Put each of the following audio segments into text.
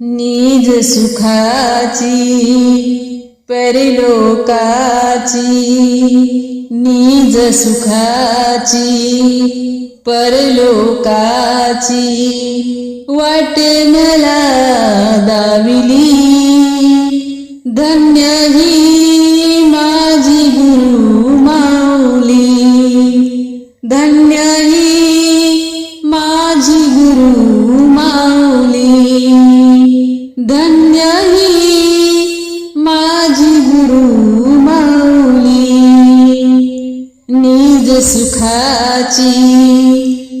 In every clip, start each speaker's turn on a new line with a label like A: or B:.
A: निज सुखाची परलोकाची निज सुखाची परलोकाची वाट मला दाविली. धन्य ही माझी गुरु सुखाची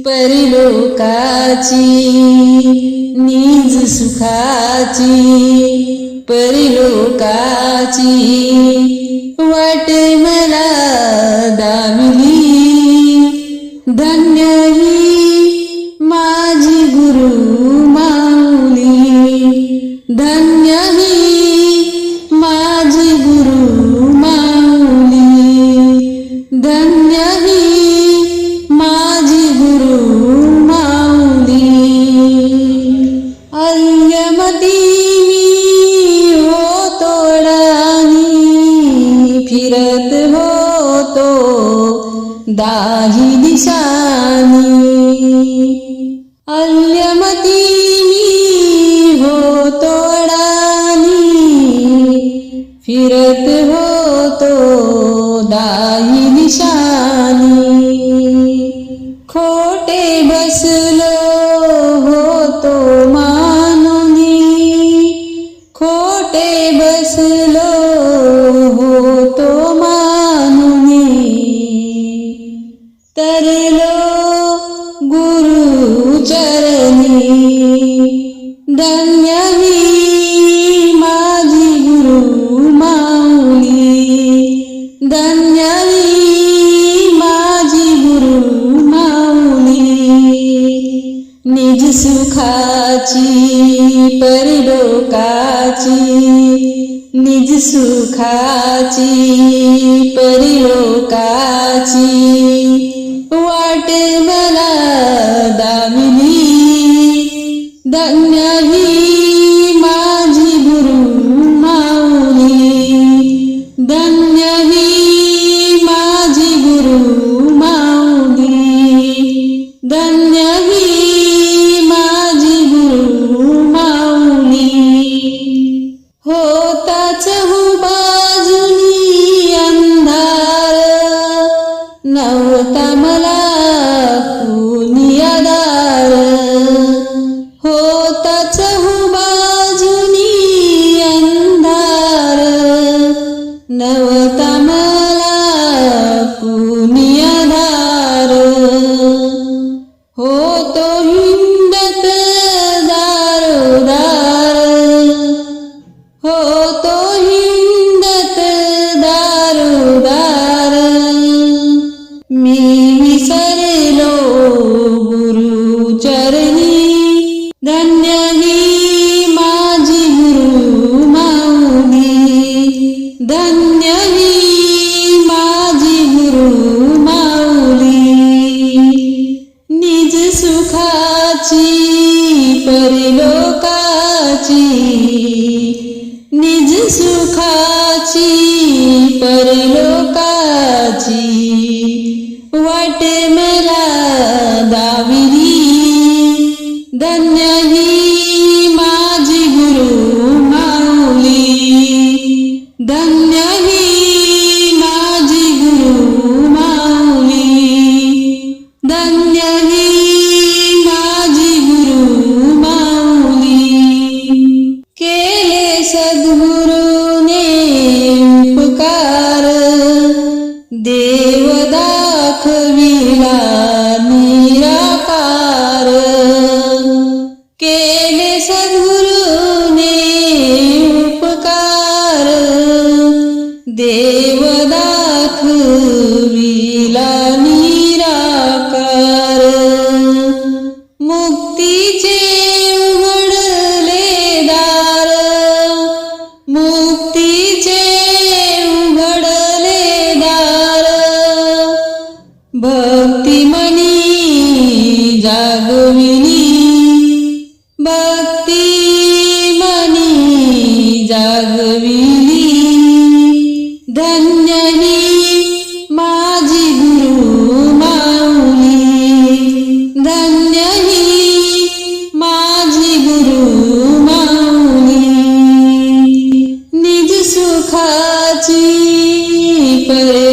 A: परिलोकाची नीज सुखाची परिलोकाची. वाटे मला दाही दिशानी. अल्यमती मी हो तोडानी. फिरत हो तो दाही दिशानी. खोटे बसलो हो तो मानुनी. खोटे बसलो हो दुःखाची परिलोकाची निज सुखाची परिलोकाची वाटे मला दामिनी धन्य चरणी धन्य ही माझी गुरु माऊली. धन्य ही माझी गुरु माऊली. निज सुखाची परिलोकाची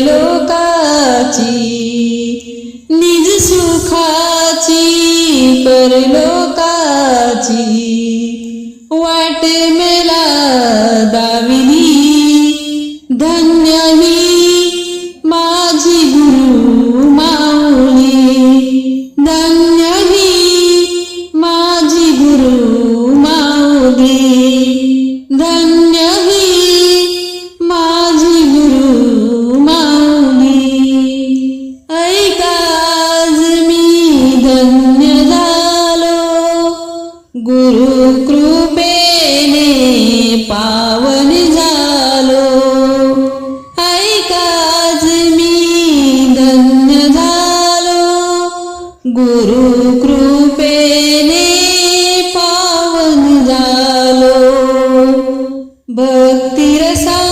A: लोकाची पावनी झालो? ऐकाच मी धन्य झालो. गुरु कृपेने पावन झालो. भक्तिरसा